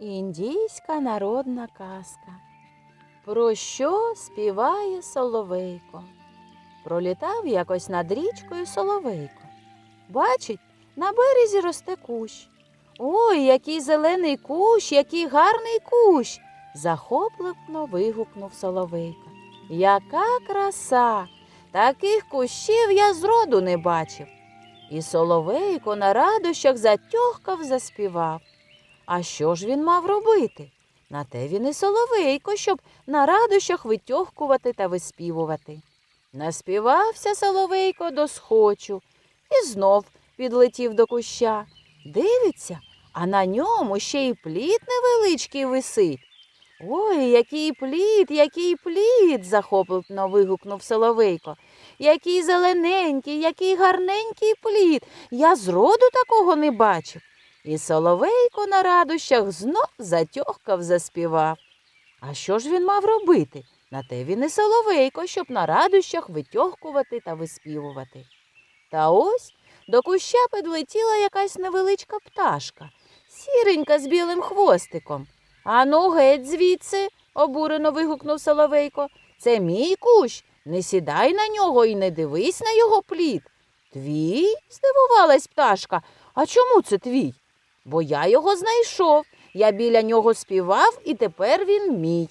Індійська народна казка. Про що співає соловейко? Пролітав якось над річкою соловейко. Бачить, на березі росте кущ. Ой, який зелений кущ, який гарний кущ. захопливно вигукнув соловейко. Яка краса! Таких кущів я зроду не бачив. І соловейко на радощах затьохкав, заспівав. А що ж він мав робити? На те він і соловейко, щоб на радощах витьохкувати та виспівувати. Наспівався соловейко до схочу і знов підлетів до куща. Дивиться, а на ньому ще й плід невеличкий висить. Ой, який плід, який плід. захопливно вигукнув соловейко. Який зелененький, який гарненький плід. Я зроду такого не бачив. І соловейко на радощах знов затьохкав, заспівав. А що ж він мав робити? На те він і соловейко, щоб на радощах витьохкувати та виспівувати. Та ось до куща підлетіла якась невеличка пташка, сіренька з білим хвостиком. Ану, геть звідси, обурено вигукнув соловейко. Це мій кущ. Не сідай на нього і не дивись на його плід. Твій? здивувалась пташка. А чому це твій? Бо я його знайшов. Я біля нього співав, і тепер він мій.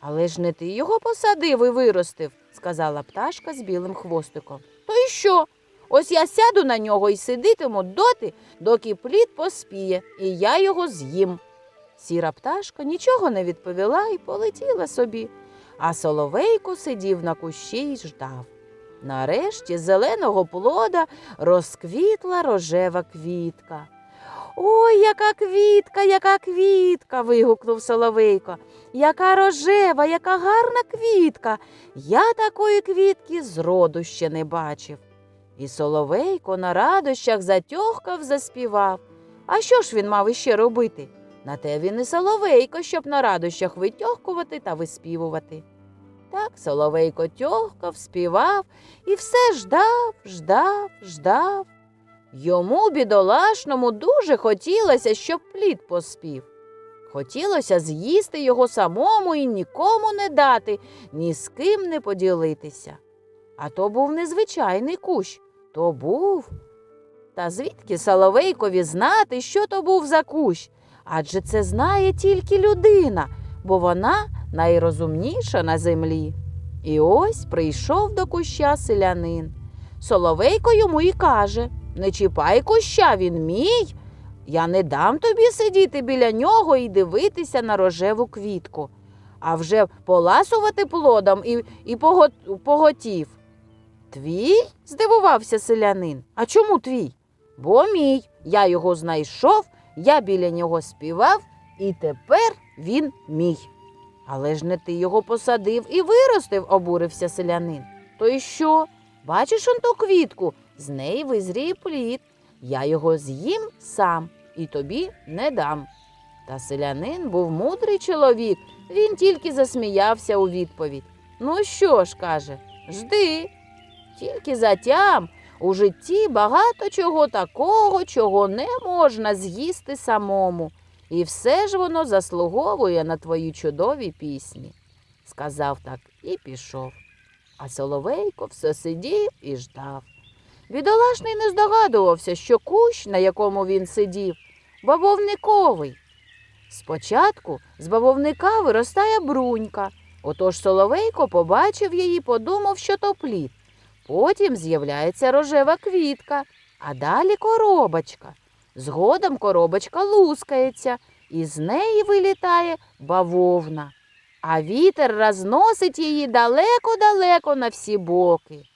Але ж не ти його посадив і виростив, сказала пташка з білим хвостиком. То й що? Ось я сяду на нього і сидитиму доти, доки плід поспіє, і я його з'їм. Сіра пташка нічого не відповіла і полетіла собі, а соловейко сидів на кущі й ждав. Нарешті зеленого плода розквітла рожева квітка. Ой, яка квітка, яка квітка. вигукнув соловейко. Яка рожева, яка гарна квітка. Я такої квітки зроду ще не бачив. І соловейко на радощах затьохкав, заспівав. А що ж він мав іще робити? На те він і соловейко, щоб на радощах витьохкувати та виспівувати. Так соловейко тьохкав, співав і все ждав, ждав, ждав. Йому, бідолашному, дуже хотілося, щоб плід поспів. Хотілося з'їсти його самому і нікому не дати, ні з ким не поділитися. А то був незвичайний кущ, то був. Та звідки Соловейкові знати, що то був за кущ? Адже це знає тільки людина, бо вона найрозумніша на землі. І ось прийшов до куща селянин. Соловейко йому і каже Не чіпай куща, він мій. Я не дам тобі сидіти біля нього і дивитися на рожеву квітку, а вже поласувати плодом і, і пого- поготів. Твій? здивувався селянин. А чому твій? Бо мій. Я його знайшов, я біля нього співав, і тепер він мій. Але ж не ти його посадив і виростив, обурився селянин. То й що? Бачиш он ту квітку, з неї визріє плід. Я його з'їм сам і тобі не дам. Та селянин був мудрий чоловік, він тільки засміявся у відповідь. Ну що ж, каже, жди. Тільки затям у житті багато чого такого, чого не можна з'їсти самому. І все ж воно заслуговує на твої чудові пісні. Сказав так і пішов. А Соловейко все сидів і ждав. Бідолашний не здогадувався, що кущ, на якому він сидів, бавовниковий. Спочатку з бавовника виростає брунька. Отож Соловейко побачив її, подумав, що то плід. Потім з'являється рожева квітка, а далі коробочка. Згодом коробочка лускається, і з неї вилітає бавовна. А вітер розносить її далеко-далеко на всі боки.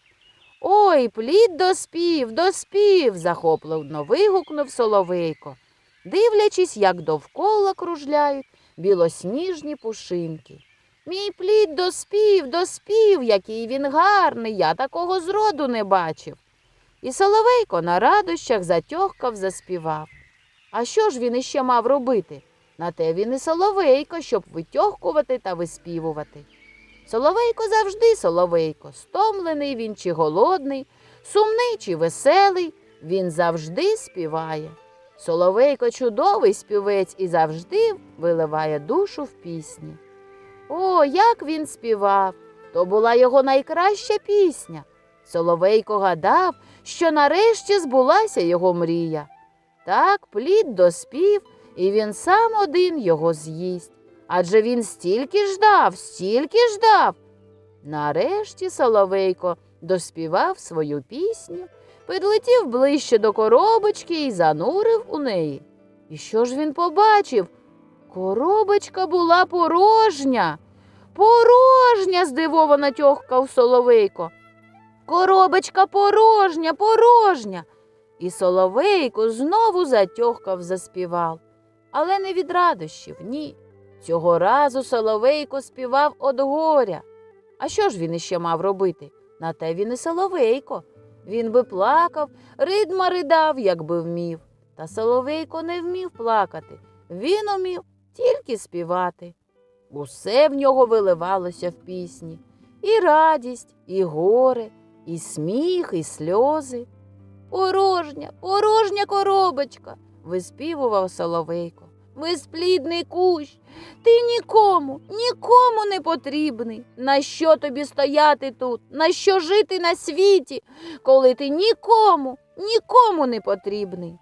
Ой, плід доспів, доспів. захопливно вигукнув Соловейко, дивлячись, як довкола кружляють білосніжні пушинки. Мій плід доспів, доспів, який він гарний, я такого зроду не бачив. І Соловейко на радощах затьохкав, заспівав. А що ж він іще мав робити? На те він і Соловейко, щоб витьохкувати та виспівувати. Соловейко завжди Соловейко, стомлений він чи голодний, сумний чи веселий, він завжди співає. Соловейко чудовий співець і завжди виливає душу в пісні. О, як він співав! То була його найкраща пісня. Соловейко гадав, що нарешті збулася його мрія. Так плід доспів, і він сам один його з'їсть. Адже він стільки ждав, стільки ждав. Нарешті Соловейко доспівав свою пісню, підлетів ближче до коробочки і занурив у неї. І що ж він побачив? Коробочка була порожня. Порожня, здивовано тьохкав Соловейко. Коробочка порожня, порожня. І Соловейко знову затьохкав, заспівав. Але не від радощів, ні. Цього разу Соловейко співав од горя. А що ж він іще мав робити? На те він і Соловейко. Він би плакав, ридма ридав, якби вмів. Та Соловейко не вмів плакати. Він умів тільки співати. Усе в нього виливалося в пісні. І радість, і горе, і сміх, і сльози. Порожня, порожня коробочка, виспівував Соловейко. Безплідний кущ, ти нікому, нікому не потрібний. На що тобі стояти тут? На що жити на світі, коли ти нікому, нікому не потрібний?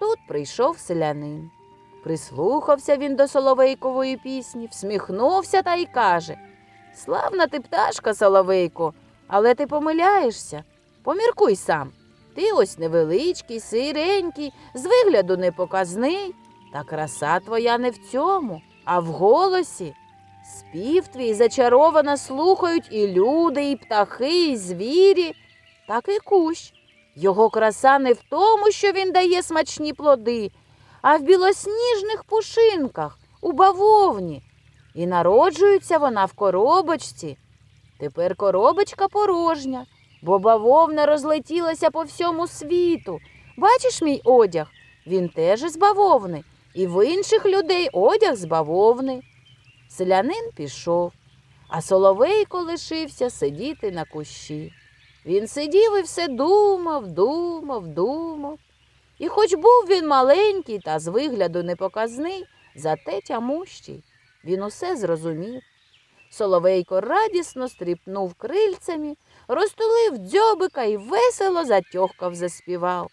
Тут прийшов селянин. Прислухався він до Соловейкової пісні, всміхнувся та й каже Славна ти пташка, Соловейко, але ти помиляєшся. Поміркуй сам. Ти ось невеличкий, сиренький, з вигляду непоказний. Та краса твоя не в цьому, а в голосі. Спів твій зачаровано слухають і люди, і птахи, і звірі, так і кущ. Його краса не в тому, що він дає смачні плоди, а в білосніжних пушинках, у бавовні. І народжується вона в коробочці. Тепер коробочка порожня, бо бавовна розлетілася по всьому світу. Бачиш мій одяг? Він теж із бавовни, і в інших людей одяг з бавовни. Селянин пішов, а Соловейко лишився сидіти на кущі. Він сидів і все думав, думав, думав. І хоч був він маленький та з вигляду непоказний, зате тямущий, він усе зрозумів. Соловейко радісно стріпнув крильцями, розтулив дзьобика і весело затьохкав, заспівав.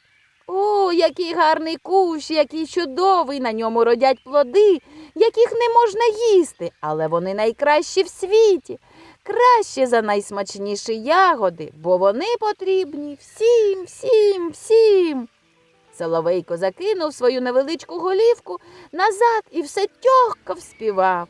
О, який гарний кущ, який чудовий, на ньому родять плоди, яких не можна їсти, але вони найкращі в світі, кращі за найсмачніші ягоди, бо вони потрібні всім, всім, всім. Соловейко закинув свою невеличку голівку назад і все тьохкав співав.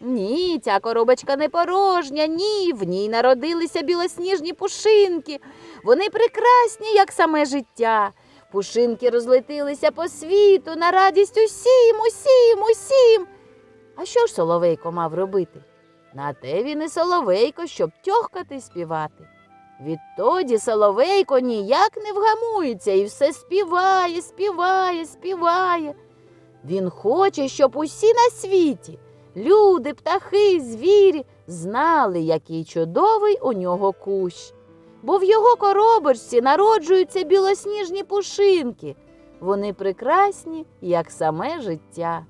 Ні, ця коробочка не порожня, ні, в ній народилися білосніжні пушинки. Вони прекрасні, як саме життя. Пушинки розлетилися по світу на радість усім, усім, усім. А що ж Соловейко мав робити? На те він і Соловейко, щоб тьохкати співати. Відтоді Соловейко ніяк не вгамується і все співає, співає, співає. Він хоче, щоб усі на світі, люди, птахи, звірі, знали, який чудовий у нього кущ. Бо в його коробочці народжуються білосніжні пушинки. Вони прекрасні, як саме життя.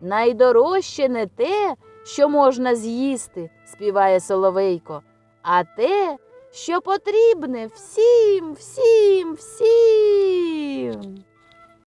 Найдорожче не те, що можна з'їсти, співає Соловейко, а те, що потрібне всім, всім, всім.